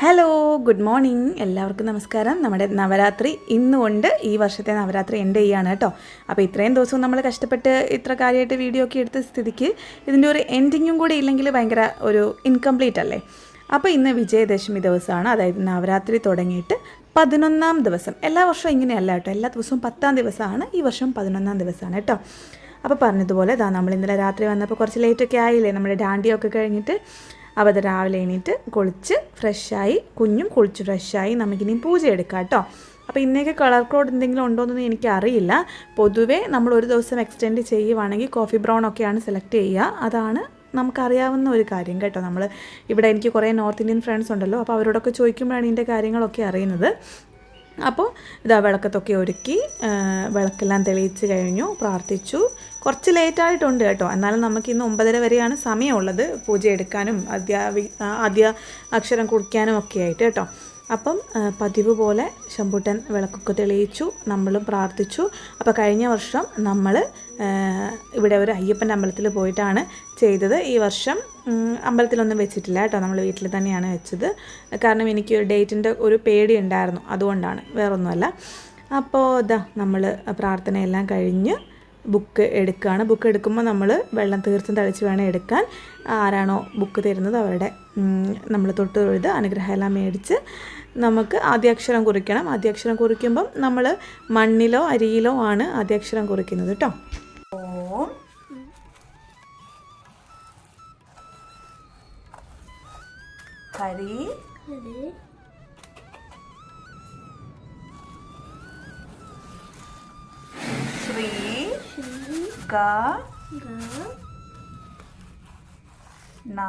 Hello good morning എല്ലാവർക്കും നമസ്കാരം. നമ്മുടെ നവരാത്രി ഇന്നുകൊണ്ട് ഈ വർഷത്തെ നവരാത്രി എന്റെ ചെയ്യാണ് കേട്ടോ. അപ്പോൾ ഇത്രയും ദിവസവും നമ്മൾ കഷ്ടപ്പെട്ട് ഇത്ര കാര്യമായിട്ട് വീഡിയോ ഒക്കെ എടുത്ത സ്ഥിതിക്ക് ഇതിന്റെ ഒരു എൻഡിങ്ങും കൂടി ഇല്ലെങ്കിൽ ഭയങ്കര ഒരു ഇൻകംപ്ലീറ്റ് അല്ലേ? അപ്പോൾ ഇന്ന് വിജയദശമി ദിവസമാണ്. അതായത് നവരാത്രി തുടങ്ങിയിട്ട് പതിനൊന്നാം ദിവസം. എല്ലാ വർഷവും ഇങ്ങനെയല്ല കേട്ടോ. എല്ലാ ദിവസവും പത്താം ദിവസമാണ്. ഈ വർഷം പതിനൊന്നാം ദിവസമാണ് കേട്ടോ. അപ്പോൾ പറഞ്ഞതുപോലെ ഇതാ നമ്മൾ ഇന്നലെ രാത്രി വന്നപ്പോൾ കുറച്ച് ലേറ്റൊക്കെ ആയില്ലേ? നമ്മുടെ ഡാണ്ടിയൊക്കെ കഴിഞ്ഞിട്ട് അപ്പോൾ അത് രാവിലെ എണീറ്റ് കുളിച്ച് ഫ്രഷായി കുഞ്ഞും കുളിച്ച് ഫ്രഷായി നമുക്കിനി പൂജ എടുക്കാം കേട്ടോ. അപ്പോൾ ഇന്നേക്ക് കളർ കോഡ് എന്തെങ്കിലും ഉണ്ടോ എന്നൊന്നും എനിക്കറിയില്ല. പൊതുവേ നമ്മൾ ഒരു ദിവസം എക്സ്റ്റെൻഡ് ചെയ്യുവാണെങ്കിൽ കോഫി ബ്രൗൺ ഒക്കെയാണ് സെലക്ട് ചെയ്യുക. അതാണ് നമുക്കറിയാവുന്ന ഒരു കാര്യം കേട്ടോ. നമ്മൾ ഇവിടെ എനിക്ക് കുറേ നോർത്ത് ഇന്ത്യൻ ഫ്രണ്ട്സ് ഉണ്ടല്ലോ. അപ്പോൾ അവരോടൊക്കെ ചോദിക്കുമ്പോഴാണ് ഇതിന്റെ കാര്യങ്ങളൊക്കെ അറിയുന്നത്. അപ്പോൾ ഇതാ വിളക്കത്തൊക്കെ ഒരുക്കി വിളക്കെല്ലാം തെളിയിച്ച് കഴിഞ്ഞു പ്രാർത്ഥിച്ചു. കുറച്ച് ലേറ്റായിട്ടുണ്ട് കേട്ടോ. എന്നാലും നമുക്ക് ഇന്ന് ഒമ്പതര വരെയാണ് സമയമുള്ളത്. പൂജ എടുക്കാനും ആദ്യ ആദ്യ അക്ഷരം കുറിക്കാനും ഒക്കെ ആയിട്ട് കേട്ടോ. അപ്പം പതിവ് പോലെ ശമ്പൂട്ടൻ വിളക്കൊക്കെ തെളിയിച്ചു നമ്മളും പ്രാർത്ഥിച്ചു. അപ്പോൾ കഴിഞ്ഞ വർഷം നമ്മൾ ഇവിടെ ഒരു അയ്യപ്പന്റെ അമ്പലത്തിൽ പോയിട്ടാണ് ചെയ്തത്. ഈ വർഷം അമ്പലത്തിലൊന്നും വെച്ചിട്ടില്ല കേട്ടോ. നമ്മൾ വീട്ടിൽ തന്നെയാണ് വെച്ചത്. കാരണം എനിക്ക് ഡേറ്റിന്റെ ഒരു പേടി ഉണ്ടായിരുന്നു. അതുകൊണ്ടാണ്. വേറൊന്നുമല്ല. അപ്പോൾ ഇതാ നമ്മൾ പ്രാർത്ഥനയെല്ലാം കഴിഞ്ഞ് ബുക്ക് എടുക്കുകയാണ് ബുക്ക് എടുക്കുമ്പോൾ നമ്മൾ വെള്ളം തീർത്തും തളിച്ച് വേണം എടുക്കാൻ. ആരാണോ ബുക്ക് തരുന്നത് അവരുടെ നമ്മൾ തൊട്ട് തൊഴുത് അനുഗ്രഹമെല്ലാം മേടിച്ച് നമുക്ക് ആദ്യാക്ഷരം കുറിക്കണം. ആദ്യാക്ഷരം കുറിക്കുമ്പം നമ്മൾ മണ്ണിലോ അരിയിലോ ആണ് ആദ്യാക്ഷരം കുറിക്കുന്നത് കേട്ടോ ഓം. ഹരി ഗ ന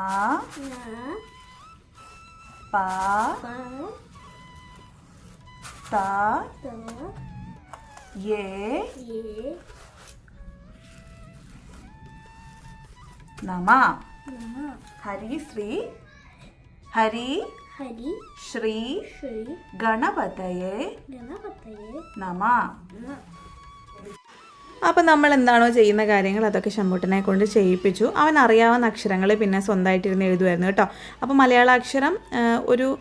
പ ത യേ നമ. ഹരി ശ്രീ ഹരി ഹരി ശ്രീ ശ്രീ ഗണപതയെ ഗണപതയെ നമ. അപ്പം നമ്മൾ എന്താണോ ചെയ്യുന്ന കാര്യങ്ങൾ അതൊക്കെ ശമ്പൂട്ടനെ കൊണ്ട് ചെയ്യിപ്പിച്ചു. അവൻ അറിയാവുന്ന അക്ഷരങ്ങൾ പിന്നെ സ്വന്തമായിട്ടിരുന്ന് എഴുതുമായിരുന്നു കേട്ടോ. അപ്പോൾ മലയാള അക്ഷരം ഒരു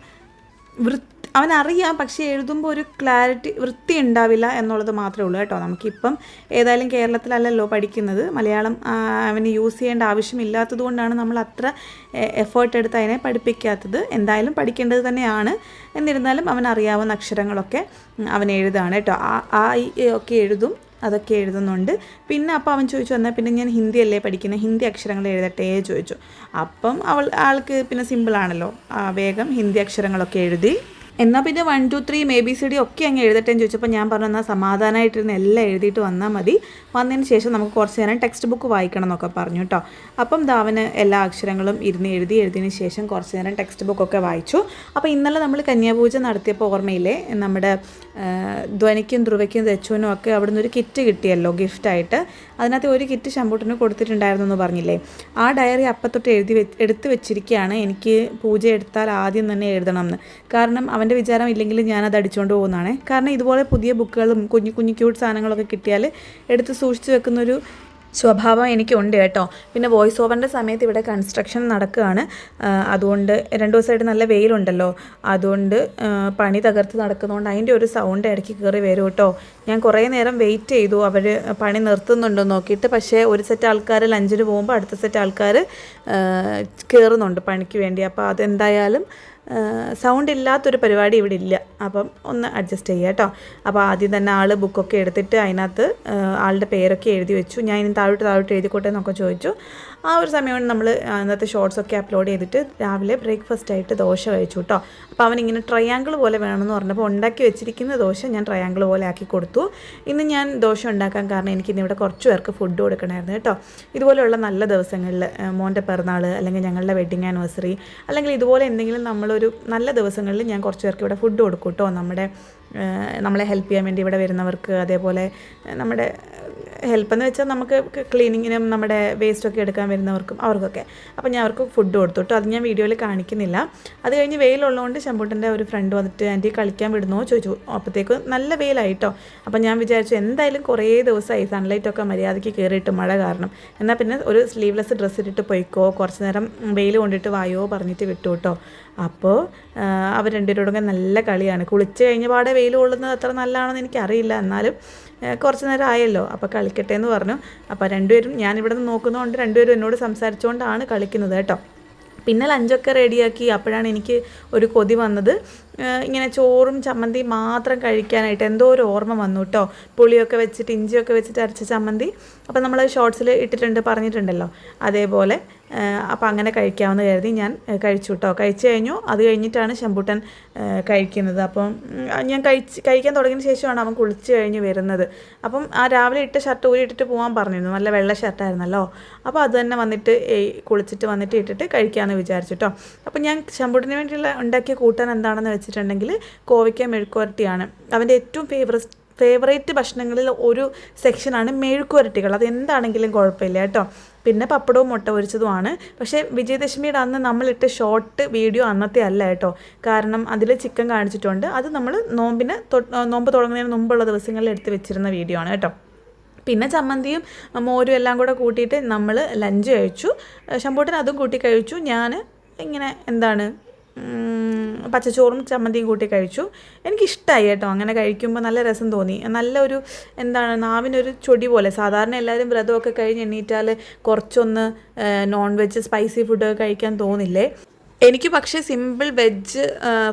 വൃത്തി അവൻ അറിയാം പക്ഷേ എഴുതുമ്പോൾ ഒരു ക്ലാരിറ്റി വൃത്തി ഉണ്ടാവില്ല എന്നുള്ളത് മാത്രമേ ഉള്ളൂ കേട്ടോ. നമുക്കിപ്പം ഏതായാലും കേരളത്തിലല്ലല്ലോ പഠിക്കുന്നത്. മലയാളം അവന് യൂസ് ചെയ്യേണ്ട ആവശ്യമില്ലാത്തത് കൊണ്ടാണ് നമ്മൾ അത്ര എഫേർട്ട് എടുത്ത് അതിനെ പഠിപ്പിക്കാത്തത്. എന്തായാലും പഠിക്കേണ്ടത് തന്നെയാണ്. എന്നിരുന്നാലും അവൻ അറിയാവുന്ന അക്ഷരങ്ങളൊക്കെ അവൻ എഴുതാണ് കേട്ടോ. ആ ആ ഒക്കെ എഴുതും. അതൊക്കെ എഴുതുന്നുണ്ട്. പിന്നെ അപ്പോൾ അവൻ ചോദിച്ചു എന്നാൽ പിന്നെ ഞാൻ ഹിന്ദി അല്ലേ പഠിക്കുന്നത് ഹിന്ദി അക്ഷരങ്ങൾ എഴുതട്ടെ? ചോദിച്ചു. അപ്പം അവൾ ആൾക്ക് പിന്നെ സിമ്പിളാണല്ലോ വേഗം ഹിന്ദി അക്ഷരങ്ങളൊക്കെ എഴുതി എന്നാൽ പിന്നെ one two three A B C D ഒക്കെ അങ്ങ് എഴുതട്ടെ എന്ന് ചോദിച്ചപ്പോൾ ഞാൻ പറഞ്ഞു എന്നാൽ സമാധാനമായിട്ടിരുന്ന് എല്ലാം എഴുതിയിട്ട് വന്നാൽ മതി. വന്നതിന് ശേഷം നമുക്ക് കുറച്ച് നേരം ടെക്സ്റ്റ് ബുക്ക് വായിക്കണം എന്നൊക്കെ പറഞ്ഞു കേട്ടോ അപ്പം ദാവന് എല്ലാ അക്ഷരങ്ങളും ഇരുന്ന് എഴുതി എഴുതിയതിന് ശേഷം കുറച്ച് നേരം ടെക്സ്റ്റ് ബുക്കൊക്കെ വായിച്ചു. അപ്പോൾ ഇന്നലെ നമ്മൾ കന്യാപൂജ നടത്തിയപ്പോൾ ഓർമ്മയില്ലേ? നമ്മുടെ ധ്വനിക്കും ധ്രുവയ്ക്കും ദച്ചുവിനും ഒക്കെ അവിടെ നിന്ന് ഒരു കിറ്റ് കിട്ടിയല്ലോ ഗിഫ്റ്റായിട്ട് അതിനകത്ത് ഒരു കിറ്റ് ശമ്പൂട്ടിന് കൊടുത്തിട്ടുണ്ടായിരുന്നു എന്ന് പറഞ്ഞില്ലേ. ആ ഡയറി അപ്പത്തൊട്ട് എഴുതി എടുത്ത് വെച്ചിരിക്കുകയാണ്. എനിക്ക് പൂജ എടുത്താൽ ആദ്യം തന്നെ എഴുതണം എന്ന് കാരണം അവന്റെ വിചാരം ഇല്ലെങ്കിൽ ഞാനത് അടിച്ചുകൊണ്ട് പോകുന്നതാണ്. കാരണം ഇതുപോലെ പുതിയ ബുക്കുകളും കുഞ്ഞു കുഞ്ഞു ക്യൂട്ട് സാധനങ്ങളൊക്കെ കിട്ടിയാൽ എടുത്ത് സൂക്ഷിച്ച് വെക്കുന്നൊരു സ്വഭാവം എനിക്കുണ്ട് കേട്ടോ. പിന്നെ വോയിസ് ഓവറിന്റെ സമയത്ത് ഇവിടെ കൺസ്ട്രക്ഷൻ നടക്കുകയാണ്. അതുകൊണ്ട് രണ്ട് ദിവസമായിട്ട് നല്ല വെയിലുണ്ടല്ലോ. അതുകൊണ്ട് പണി തകർത്ത് നടക്കുന്നതുകൊണ്ട് അതിന്റെ ഒരു സൗണ്ട് ഇടയ്ക്ക് കയറി വരും കേട്ടോ. ഞാൻ കുറേ നേരം വെയിറ്റ് ചെയ്തു. അവർ പണി നിർത്തുന്നുണ്ടോ നോക്കിയിട്ട്. പക്ഷേ ഒരു സെറ്റ് ആൾക്കാർ ലഞ്ചിന് പോകുമ്പോൾ അടുത്ത സെറ്റ് ആൾക്കാർ കയറുന്നുണ്ട് പണിക്ക് വേണ്ടി. അപ്പോൾ അതെന്തായാലും സൗണ്ട് ഇല്ലാത്തൊരു പരിപാടി ഇവിടെ ഇല്ല. അപ്പം ഒന്ന് അഡ്ജസ്റ്റ് ചെയ്യുക കേട്ടോ. അപ്പോൾ ആദ്യം തന്നെ ആൾ ബുക്കൊക്കെ എടുത്തിട്ട് അതിനകത്ത് ആളുടെ പേരൊക്കെ എഴുതി വെച്ചു. ഞാൻ ഇനി താഴോട്ട് താഴോട്ട് എഴുതിക്കോട്ടെ എന്നൊക്കെ ചോദിച്ചു. ആ ഒരു സമയം നമ്മൾ ഇന്നത്തെ ഷോർട്സൊക്കെ അപ്ലോഡ് ചെയ്തിട്ട് രാവിലെ ബ്രേക്ക്ഫാസ്റ്റ് ആയിട്ട് ദോശ കഴിച്ചു കേട്ടോ. അപ്പോൾ അവനിങ്ങനെ ട്രയാങ്കിൾ പോലെ വേണമെന്ന് പറഞ്ഞപ്പോൾ ഉണ്ടാക്കി വെച്ചിരിക്കുന്ന ദോശ ഞാൻ ട്രയാങ്കിൾ പോലെ ആക്കി കൊടുത്തു. ഇന്ന് ഞാൻ ദോശ ഉണ്ടാക്കാൻ കാരണം എനിക്ക് ഇന്ന് ഇവിടെ കുറച്ച് പേർക്ക് ഫുഡ് കൊടുക്കണമായിരുന്നു കേട്ടോ. ഇതുപോലെയുള്ള നല്ല ദിവസങ്ങളിൽ മോന്റെ പിറന്നാൾ അല്ലെങ്കിൽ ഞങ്ങളുടെ വെഡിങ് ആനിവേഴ്സറി അല്ലെങ്കിൽ ഇതുപോലെ എന്തെങ്കിലും നമ്മളൊരു നല്ല ദിവസങ്ങളിൽ ഞാൻ കുറച്ച് പേർക്ക് ഇവിടെ ഫുഡ് കൊടുക്കും കേട്ടോ. നമ്മുടെ നമ്മളെ ഹെൽപ്പ് ചെയ്യാൻ വേണ്ടി ഇവിടെ വരുന്നവർക്ക് അതേപോലെ നമ്മുടെ ഹെൽപ്പ് എന്ന് വെച്ചാൽ നമുക്ക് ക്ലീനിങ്ങിനും നമ്മുടെ വേസ്റ്റൊക്കെ എടുക്കാൻ വരുന്നവർക്കും അവർക്കൊക്കെ. അപ്പോൾ ഞാൻ അവർക്ക് ഫുഡ് കൊടുത്തു കേട്ടോ അത് ഞാൻ വീഡിയോയിൽ കാണിക്കുന്നില്ല. അത് കഴിഞ്ഞ് വെയിലുള്ളതുകൊണ്ട് ശമ്പൂട്ടന്റെ ഒരു ഫ്രണ്ട് വന്നിട്ട് ആന്റി കളിക്കാൻ വിടുന്നോ? ചോദിച്ചു. അപ്പോഴത്തേക്ക് നല്ല വെയിലായിട്ടോ അപ്പോൾ ഞാൻ വിചാരിച്ചു എന്തായാലും കുറേ ദിവസമായി സൺലൈറ്റൊക്കെ മര്യാദയ്ക്ക് കയറിയിട്ട് മഴ കാരണം. എന്നാൽ പിന്നെ ഒരു സ്ലീവ്ലെസ് ഡ്രസ്സ് ഇട്ടിട്ട് പോയിക്കോ കുറച്ച് നേരം വെയിൽ കൊണ്ടിട്ട് വായോ പറഞ്ഞിട്ട് വിട്ടു കേട്ടോ അപ്പോൾ അവർ രണ്ടുപേരോടൊക്കെ നല്ല കളിയാണ്. കുളിച്ച് കഴിഞ്ഞ പാടെ വെയിൽ കൊള്ളുന്നത് അത്ര നല്ലതാണെന്ന് എനിക്കറിയില്ല. എന്നാലും കുറച്ച് നേരം ആയല്ലോ. അപ്പോൾ കളിക്കട്ടെ എന്ന് പറഞ്ഞു. അപ്പോൾ രണ്ടുപേരും ഞാനിവിടെ നിന്ന് നോക്കുന്നതുകൊണ്ട് രണ്ടുപേരും എന്നോട് സംസാരിച്ചുകൊണ്ടാണ് കളിക്കുന്നത് കേട്ടോ. പിന്നെ ലഞ്ചൊക്കെ റെഡിയാക്കി അപ്പോഴാണ് എനിക്ക് ഒരു കൊതി വന്നത്. ഇങ്ങനെ ചോറും ചമ്മന്തി മാത്രം കഴിക്കാനായിട്ട് എന്തോ ഒരു ഓർമ്മ വന്നു കേട്ടോ പുളിയൊക്കെ വെച്ചിട്ട് ഇഞ്ചിയൊക്കെ വെച്ചിട്ട് അരച്ച ചമ്മന്തി. അപ്പോൾ നമ്മൾ ഷോർട്സിൽ ഇട്ടിട്ടുണ്ട് പറഞ്ഞിട്ടുണ്ടല്ലോ. അതേപോലെ അപ്പോൾ അങ്ങനെ കഴിക്കാമെന്ന് കരുതി ഞാൻ കഴിച്ചു കേട്ടോ കഴിച്ചു കഴിഞ്ഞു. അത് കഴിഞ്ഞിട്ടാണ് ശമ്പൂട്ടൻ കഴിക്കുന്നത്. അപ്പം ഞാൻ കഴിച്ച് കഴിക്കാൻ തുടങ്ങിയ ശേഷമാണ് അവൻ കുളിച്ച് കഴിഞ്ഞ് വരുന്നത്. അപ്പം ആ രാവിലെ ഇട്ട ഷർട്ട് ഊരി ഇട്ടിട്ട് പോകാൻ പറഞ്ഞിരുന്നു. നല്ല വെള്ള ഷർട്ടായിരുന്നല്ലോ അപ്പോൾ അത് തന്നെ വന്നിട്ട് കുളിച്ചിട്ട് വന്നിട്ട് ഇട്ടിട്ട് കഴിക്കാമെന്ന് വിചാരിച്ചു കേട്ടോ അപ്പം ഞാൻ ശമ്പൂട്ടിന് വേണ്ടിയുള്ള ഉണ്ടാക്കിയ കൂട്ടാൻ എന്താണെന്ന് വെച്ചിട്ടുണ്ടെങ്കിൽ കോവയ്ക്ക മെഴുക്കുവരട്ടിയാണ്. അവന്റെ ഏറ്റവും ഫേവററ്റ് ഫേവറേറ്റ് ഭക്ഷണങ്ങളിൽ ഒരു സെക്ഷനാണ് മെഴുക്കുവരട്ടികൾ. അത് എന്താണെങ്കിലും കുഴപ്പമില്ല കേട്ടോ. പിന്നെ പപ്പടവും മുട്ട പൊരിച്ചതുമാണ്. പക്ഷേ വിജയദശമിയുടെ അന്ന് നമ്മളിട്ട ഷോർട്ട് വീഡിയോ അന്നത്തെ അല്ല കേട്ടോ. കാരണം അതിൽ ചിക്കൻ കാണിച്ചിട്ടുണ്ട്. അത് നമ്മൾ നോമ്പിന് നോമ്പ് തുടങ്ങുന്നതിന് മുമ്പുള്ള ദിവസങ്ങളിൽ എടുത്ത് വെച്ചിരുന്ന വീഡിയോ ആണ് കേട്ടോ. പിന്നെ ചമ്മന്തിയും മോരും എല്ലാം കൂടെ കൂട്ടിയിട്ട് നമ്മൾ ലഞ്ച് കഴിച്ചു. ശമ്പൂട്ടൻ അതും കൂട്ടി കഴിച്ചു. ഞാൻ ഇങ്ങനെ എന്താണ് പച്ചച്ചോറും ചമ്മന്തിയും കൂട്ടി കഴിച്ചു. എനിക്കിഷ്ടമായി കേട്ടോ. അങ്ങനെ കഴിക്കുമ്പോൾ നല്ല രസം തോന്നി. നല്ലൊരു എന്താണ് നാവിനൊരു ചൊടി പോലെ. സാധാരണ എല്ലാവരും വ്രതമൊക്കെ കഴിഞ്ഞ് എണ്ണീറ്റാൽ കുറച്ചൊന്ന് നോൺ വെജ് സ്പൈസി ഫുഡൊക്കെ കഴിക്കാൻ തോന്നില്ലേ? എനിക്ക് പക്ഷേ സിമ്പിൾ വെജ്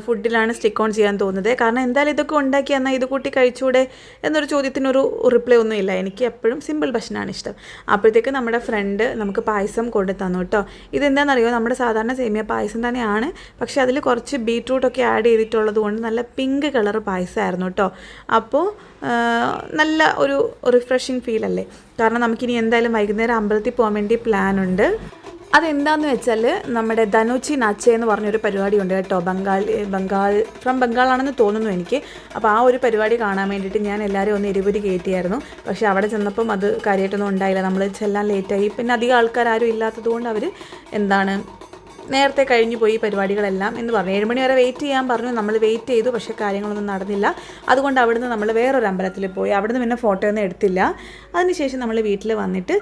ഫുഡിലാണ് സ്റ്റിക്ക് ഓൺ ചെയ്യാൻ തോന്നുന്നത്. കാരണം എന്തായാലും ഇതൊക്കെ ഉണ്ടാക്കി എന്നാൽ ഇത് കൂട്ടി കഴിച്ചൂടെ എന്നൊരു ചോദ്യത്തിനൊരു റിപ്ലൈ ഒന്നും ഇല്ല. എനിക്ക് എപ്പോഴും സിമ്പിൾ ഭക്ഷണമാണ് ഇഷ്ടം. അപ്പോഴത്തേക്ക് നമ്മുടെ ഫ്രണ്ട് നമുക്ക് പായസം കൊണ്ടു തന്നു കേട്ടോ. ഇതെന്താണെന്നറിയോ? നമ്മുടെ സാധാരണ സേമിയ പായസം തന്നെയാണ്. പക്ഷേ അതിൽ കുറച്ച് ബീട്രൂട്ടൊക്കെ ആഡ് ചെയ്തിട്ടുള്ളത് കൊണ്ട് നല്ല പിങ്ക് കളർ പായസമായിരുന്നു കേട്ടോ. അപ്പോൾ നല്ല ഒരു റിഫ്രഷിങ് ഫീൽ അല്ലേ? കാരണം നമുക്കിനി എന്തായാലും വൈകുന്നേരം അമ്പലത്തിൽ പോകാൻ വേണ്ടി പ്ലാൻ ഉണ്ട്. അതെന്താന്ന് വെച്ചാൽ നമ്മുടെ ധനുച്ചി നാച്ചെ എന്ന് പറഞ്ഞൊരു പരിപാടി ഉണ്ട് കേട്ടോ. ബംഗാൾ ബംഗാൾ ഫ്രം ബംഗാളാണെന്ന് തോന്നുന്നു എനിക്ക്. അപ്പോൾ ആ ഒരു പരിപാടി കാണാൻ വേണ്ടിയിട്ട് ഞാൻ എല്ലാവരും ഒന്ന് എരിപൊരി കയറ്റിയായിരുന്നു. പക്ഷേ അവിടെ ചെന്നപ്പം അത് കാര്യമായിട്ടൊന്നും ഉണ്ടായില്ല. നമ്മൾ ചെല്ലാൻ ലേറ്റായി പിന്നെ അധികം ആൾക്കാർ ആരും ഇല്ലാത്തത് കൊണ്ട് അവർ എന്താണ് നേരത്തെ കഴിഞ്ഞു പോയി പരിപാടികളെല്ലാം എന്ന് പറഞ്ഞു. ഏഴ് മണി വരെ വെയിറ്റ് ചെയ്യാൻ പറഞ്ഞു. നമ്മൾ വെയിറ്റ് ചെയ്തു. പക്ഷേ കാര്യങ്ങളൊന്നും നടന്നില്ല. അതുകൊണ്ട് അവിടുന്ന് നമ്മൾ വേറൊരു അമ്പലത്തിൽ പോയി. അവിടുന്ന് പിന്നെ ഫോട്ടോ ഒന്നും എടുത്തില്ല. അതിനുശേഷം നമ്മൾ വീട്ടിൽ വന്നിട്ട്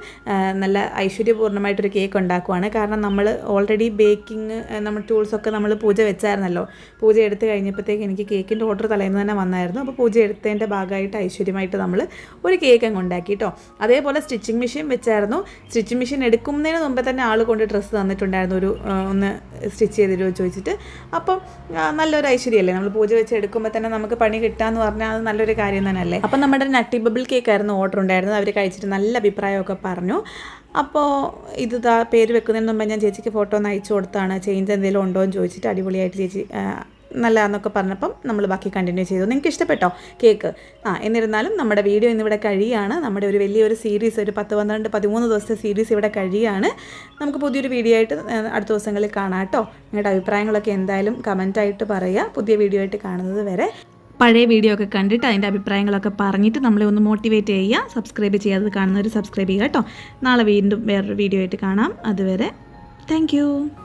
നല്ല ഐശ്വര്യപൂർണമായിട്ടൊരു കേക്ക് ഉണ്ടാക്കുവാണ്. കാരണം നമ്മൾ ഓൾറെഡി ബേക്കിംഗ് നമ്മൾ ടൂൾസൊക്കെ നമ്മൾ പൂജ വെച്ചായിരുന്നല്ലോ. പൂജ എടുത്ത് കഴിഞ്ഞപ്പോഴത്തേക്ക് എനിക്ക് കേക്കിന്റെ ഓർഡർ തലേന്ന് തന്നെ വന്നായിരുന്നു. അപ്പോൾ പൂജ എടുത്തതിന്റെ ഭാഗമായിട്ട് ഐശ്വര്യമായിട്ട് നമ്മൾ ഒരു കേക്ക് അങ്ങ് ഉണ്ടാക്കി കേട്ടോ അതേപോലെ സ്റ്റിച്ചിങ് മെഷീൻ വെച്ചായിരുന്നു. സ്റ്റിച്ചിങ് മെഷീൻ എടുക്കുന്നതിന് മുമ്പേ തന്നെ ആൾ കൊണ്ട് ഡ്രസ്സ് തന്നിട്ടുണ്ടായിരുന്നു. ഒരു ഒന്ന് സ്റ്റിച്ച് ചെയ്ത് തരുമോ ചോദിച്ചിട്ട്. അപ്പം നല്ലൊരു ഐശ്വര്യമല്ലേ നമ്മൾ പൂജ വെച്ച് എടുക്കുമ്പോൾ തന്നെ നമുക്ക് പണി കിട്ടാന്ന് പറഞ്ഞാൽ അത് നല്ലൊരു കാര്യം തന്നെയല്ലേ? അപ്പം നമ്മുടെ നട്ടി ബബിൾ കേക്ക് ആയിരുന്നു ഓർഡർ ഉണ്ടായിരുന്നത്. അവർ കഴിച്ചിട്ട് നല്ല അഭിപ്രായമൊക്കെ പറഞ്ഞു. അപ്പോൾ ഇത് പേര് വെക്കുന്നതിന് മുമ്പ് ഞാൻ ചേച്ചിക്ക് ഫോട്ടോ ഒന്ന് അയച്ചു കൊടുത്താണ്. ചേഞ്ച് എന്തെങ്കിലും ഉണ്ടോ എന്ന് ചോദിച്ചിട്ട് അടിപൊളിയായിട്ട് ചേച്ചി ആ, നല്ലതാന്നൊക്കെ പറഞ്ഞപ്പം നമ്മൾ ബാക്കി കണ്ടിന്യൂ ചെയ്തു. നിങ്ങൾക്ക് ഇഷ്ടപ്പെട്ടോ? കേക്ക്? ആ എന്നിരുന്നാലും നമ്മുടെ വീഡിയോ ഇന്നിവിടെ കഴിയാണ്. നമ്മുടെ ഒരു വലിയൊരു സീരീസ് ഒരു പത്ത് പന്ത്രണ്ട് പതിമൂന്ന് ദിവസത്തെ സീരീസ് ഇവിടെ കഴിയാണ്. നമുക്ക് പുതിയൊരു വീഡിയോ ആയിട്ട് അടുത്ത ദിവസങ്ങളിൽ കാണാം കേട്ടോ നിങ്ങളുടെ അഭിപ്രായങ്ങളൊക്കെ എന്തായാലും കമന്റായിട്ട് പറയുക പുതിയ വീഡിയോ ആയിട്ട് കാണുന്നത് വരെ. പഴയ വീഡിയോ ഒക്കെ കണ്ടിട്ട് അതിന്റെ അഭിപ്രായങ്ങളൊക്കെ പറഞ്ഞിട്ട് നമ്മളെ ഒന്ന് മോട്ടിവേറ്റ് ചെയ്യുക. സബ്സ്ക്രൈബ് ചെയ്യാതെ കാണുന്നവർ സബ്സ്ക്രൈബ് ചെയ്യുക കേട്ടോ നാളെ വീണ്ടും വേറൊരു വീഡിയോ ആയിട്ട് കാണാം. അതുവരെ താങ്ക്